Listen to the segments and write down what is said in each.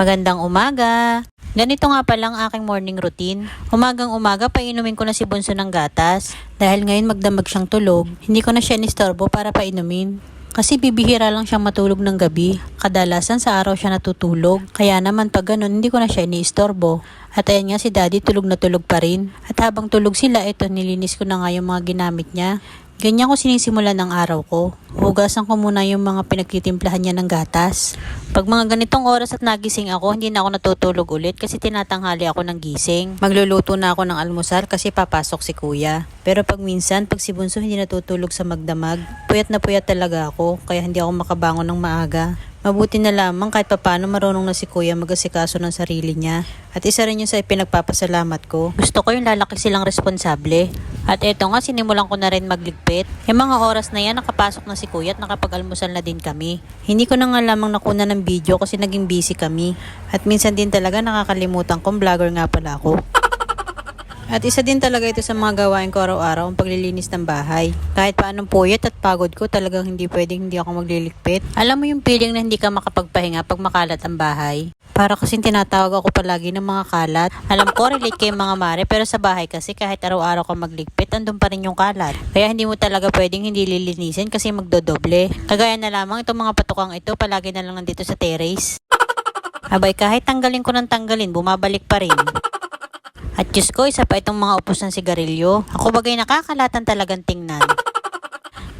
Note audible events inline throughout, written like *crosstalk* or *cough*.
Magandang umaga! Ganito nga palang aking morning routine. Umagang umaga, painumin ko na si Bunso ng gatas. Dahil ngayon magdamag siyang tulog, hindi ko na siya nistorbo para painumin. Kasi bibihira lang siyang matulog ng gabi. Kadalasan sa araw siya natutulog. Kaya naman pag ganun, hindi ko na siya iniistorbo. At ayan nga si daddy tulog na tulog pa rin. At habang tulog sila, ito nilinis ko na nga yung mga ginamit niya. Ganyan ko sinisimulan ng araw ko. Hugasan ko muna yung mga pinagtitimplahan niya ng gatas. Pag mga ganitong oras at nagising ako, hindi na ako natutulog ulit kasi tinatanghali ako ng gising. Magluluto na ako ng almusal kasi papasok si kuya. Pero pag minsan, pag si Bunso hindi natutulog sa magdamag, puyat na puyat talaga ako kaya hindi ako makabangon ng maaga. Mabuti na lamang kahit papano marunong na si kuya mag-asikaso ng sarili niya. At isa rin yun sa pinagpapasalamat ko. Gusto ko yung lalaki silang responsable. At eto nga, sinimulan ko na rin magligpit. Yung mga oras na yan, nakapasok na si kuya at nakapag-almusal na din kami. Hindi ko na nga lamang nakuna ng video kasi naging busy kami. At minsan din talaga nakakalimutan kong vlogger nga pala ako. *laughs* At isa din talaga ito sa mga gawain ko araw-araw ang paglilinis ng bahay. Kahit paanong puyat at pagod ko, talagang hindi pwedeng hindi ako magliligpit. Alam mo yung feeling na hindi ka makapagpahinga pag makalat ang bahay? Para kasing tinatawag ako palagi ng mga kalat. Alam ko, relate kayo mga mare, pero sa bahay kasi kahit araw-araw ka magligpit, andun pa rin yung kalat. Kaya hindi mo talaga pwedeng hindi lilinisin kasi magdodoble. Kagaya na lamang itong mga patukang ito, palagi na lang nandito sa terrace. Abay, kahit tanggalin ko ng tanggalin, bumabalik pa rin. At Diyos ko, isa pa itong mga upos ng sigarilyo. Ako bagay nakakalatan talagang tingnan.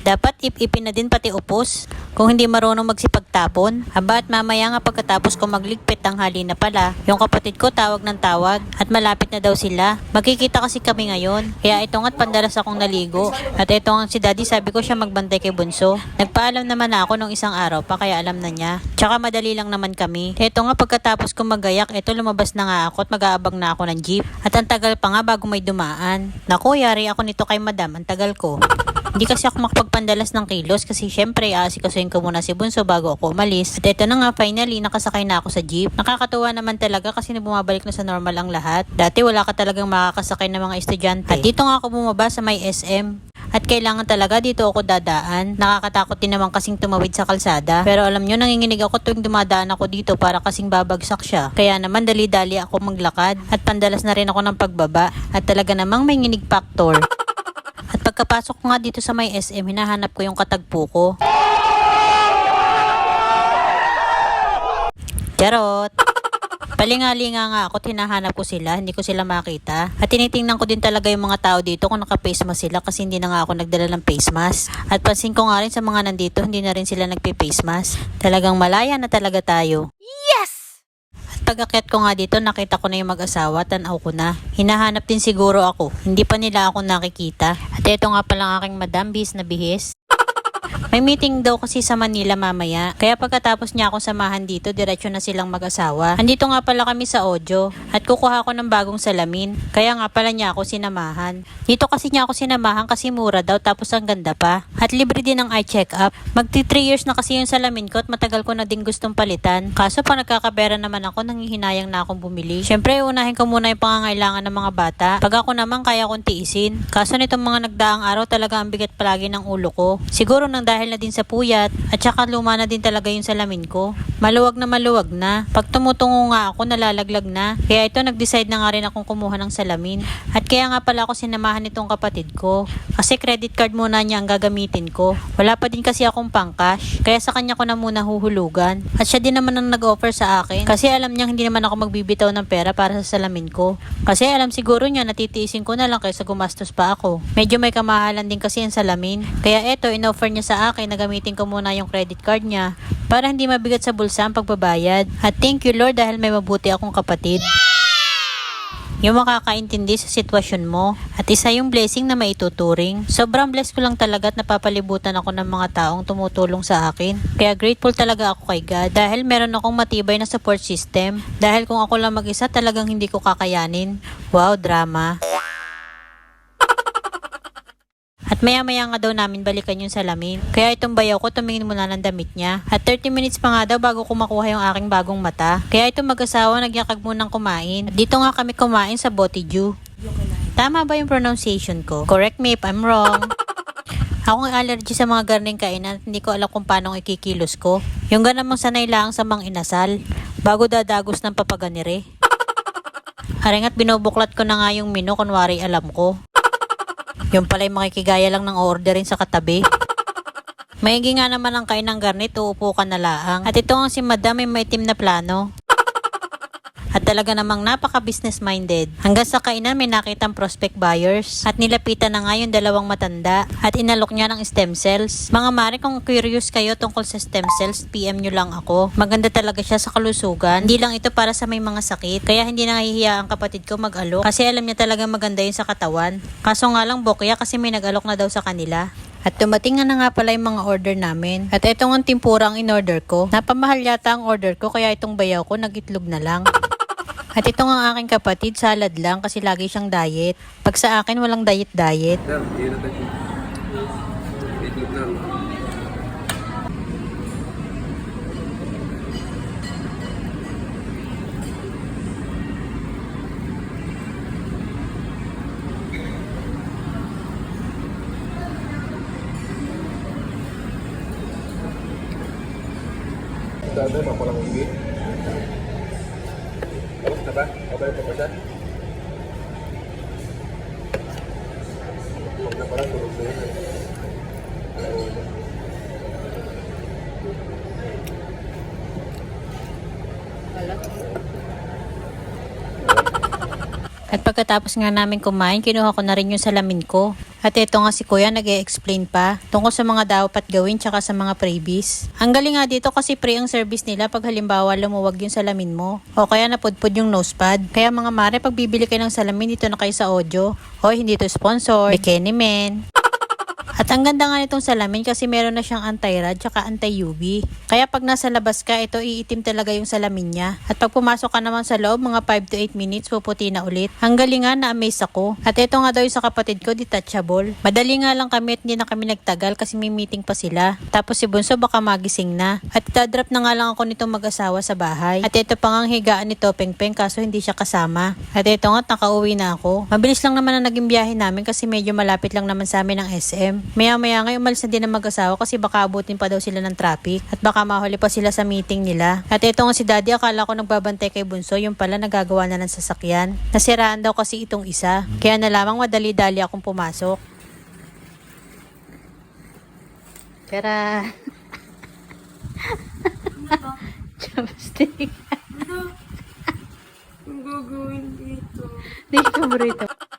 Dapat ip-ipin na din pati upos. Kung hindi marunong magsipagtapon. Aba at mamaya nga pagkatapos ko magligpit ang hali na pala. Yung kapatid ko tawag ng tawag at malapit na daw sila. Magkikita kasi kami ngayon. Kaya ito nga't pandalas akong naligo. At ito nga si daddy sabi ko siya magbantay kay Bunso. Nagpaalam naman na ako nung isang araw pa kaya alam na niya. Tsaka madali lang naman kami. Ito nga pagkatapos ko magayak, ito lumabas na nga ako at mag-aabang na ako ng jeep. At ang tagal pa nga bago may dumaan. Naku, yari ako nito kay madam. Ang tagal ko. Hindi kasi ako makapagpandalas ng kilos kasi syempre aasikasuhin ko muna si Bunso bago ako umalis. At ito na nga finally nakasakay na ako sa jeep. Nakakatuwa naman talaga kasi na bumabalik na sa normal ang lahat. Dati wala ka talagang makakasakay ng mga estudyante. At dito nga ako bumaba sa may SM. At kailangan talaga dito ako dadaan. Nakakatakot din naman kasing tumawid sa kalsada. Pero alam nyo, nanginginig ako tuwing dumadaan ako dito para kasing babagsak siya. Kaya naman dali-dali ako maglakad. At pandalas na rin ako ng pagbaba. At talaga namang may nginig factor. Pagkapasok ko nga dito sa may SM, hinahanap ko yung katagpo ko. Charot! Palingalinga nga ako, tinahanap ko sila, hindi ko sila makita. At tinitingnan ko din talaga yung mga tao dito kung naka-face mask sila kasi hindi na nga ako nagdala ng face mask. At pansin ko nga rin sa mga nandito, hindi na rin sila nagpe-face mask. Talagang malaya na talaga tayo. At pag-akyat ko nga dito, nakita ko na yung mag-asawa, tanaw ko na. Hinahanap din siguro ako. Hindi pa nila ako nakikita. At ito nga palang aking madam, bis na bihis. May meeting daw kasi sa Manila mamaya. Kaya pagkatapos niya akong samahan dito, diretso na silang mag-asawa. Andito nga pala kami sa audio at kukuha ako ng bagong salamin. Kaya nga pala niya ako sinamahan. Dito kasi niya ako sinamahan kasi mura daw tapos ang ganda pa. At libre din ang eye check-up. Magti 3 years na kasi yung salamin ko at matagal ko na din gustong palitan. Kaso pag nagkakapera naman ako, nangihinayang na akong bumili. Siyempre, unahin ko muna yung pangangailangan ng mga bata. Pag ako naman, kaya kong tiisin. Kaso nitong mga nagdaang araw, talaga ang bigat palagi ng ulo ko. Siguro nang dahil na din sa puyat at saka luma na din talaga yung salamin ko. Maluwag na maluwag na. Pag tumutungo nga ako, nalalaglag na. Kaya ito, nag-decide na nga rin akong kumuha ng salamin. At kaya nga pala ako sinamahan nitong kapatid ko. Kasi credit card muna niya ang gagamitin ko. Wala pa din kasi akong pang-cash. Kaya sa kanya ko na muna huhulugan. At siya din naman ang nag-offer sa akin. Kasi alam niya hindi naman ako magbibitaw ng pera para sa salamin ko. Kasi alam siguro niya natitiisin ko na lang kaysa gumastos pa ako. Medyo may kamahalan din kasi yung salamin. Kaya eto, in-offer niya sa akin na gamitin ko muna yung credit card niya para hindi mabigat sa bulsa ang pagbabayad. At thank you Lord dahil may mabuti akong kapatid. Yung makakaintindi sa sitwasyon mo at isa yung blessing na maituturing. Sobrang blessed ko lang talaga at napapalibutan ako ng mga taong tumutulong sa akin. Kaya grateful talaga ako kay God dahil meron akong matibay na support system. Dahil kung ako lang mag-isa talagang hindi ko kakayanin. Wow, drama. At maya maya nga daw namin balikan yung salamin. Kaya itong bayaw ko tumingin muna ng damit niya. At 30 minutes pa nga daw bago ko makuha yung aking bagong mata. Kaya itong mag-asawa nagyakag munang kumain. At Dito nga kami kumain sa Botiju. Tama ba yung pronunciation ko? Correct me if I'm wrong. *laughs* Ako ang allergy sa mga garning kainan at hindi ko alam kung paano ikikilos ko. Yung ganun mong sanay lang sa mang inasal, bago dadagos ng papaganire. *laughs* Haring at binubuklat ko na nga yung menu kunwari alam ko. Yung pala'y makikigaya lang ng orderin sa katabi. Maigi nga naman ang kain ng garnit, uupo ka na laang. At ito ang si madam may maitim na plano. At talaga namang napaka-business minded. Hanggang sa kainan may nakitang prospect buyers. At nilapitan na nga yung dalawang matanda. At inalok niya ng stem cells. Mga mare, kung curious kayo tungkol sa stem cells, PM nyo lang ako. Maganda talaga siya sa kalusugan. Hindi lang ito para sa may mga sakit. Kaya hindi nahihiya ang kapatid ko mag-alok. Kasi alam niya talaga maganda yun sa katawan. Kaso nga lang bokya kasi may nag-alok na daw sa kanila. At dumating nga na nga pala yung mga order namin. At ito ang tempura ang in-order ko. Napamahal yata ang order ko kaya itong bayaw ko nagitlog na lang. *laughs* At ito nga aking kapatid, salad lang kasi lagi siyang diet. Pag sa akin, walang diet-diet. Sir, na tayo. Itlog na. Dada, mapalang higit. Na ba? Okay pa ba siya? Huwag na pala, tulog na yun. At pagkatapos nga namin kumain, kinuha ko na rin yung salamin ko. At ito nga si kuya nag explain pa tungkol sa mga dapat gawin tsaka sa mga freebies. Ang galing nga dito kasi free ang service nila pag halimbawa lumuwag yung salamin mo. O kaya napudpud yung nosepad. Kaya mga mare, pag bibili kayo ng salamin, dito na kayo sa audio. O hindi to sponsor. Bikini Men. At ang ganda nga nitong salamin kasi meron na siyang anti-rad tsaka anti-UV. Kaya pag nasa labas ka, ito iitim talaga yung salamin niya. At pag pumasok ka naman sa loob, mga 5 to 8 minutes, puputi na ulit. Ang galing nga, na-amaze ako. At ito nga daw yung sa kapatid ko, detachable. Madali nga lang kami at hindi na kami nagtagal kasi may meeting pa sila. Tapos si Bunso baka magising na. At itadrop na nga lang ako nitong mag-asawa sa bahay. At ito pa nga higaan ni Topeng Peng kaso hindi siya kasama. At ito nga, nakauwi na ako. Mabilis lang naman ang naging biyahe namin kasi medyo malapit lang naman sa amin ang SM. Maya-maya nga umalis na din ang mag-asawa kasi baka abutin pa daw sila ng traffic at baka mahuli pa sila sa meeting nila. At ito nga si daddy, akala ko nagbabantay kay Bunso, yung pala nagagawa na ng sasakyan. Nasiraan daw kasi itong isa. Kaya na lamang madali-dali akong pumasok. Tara! Chopstick. Ang gagawin dito. Dito mo rito.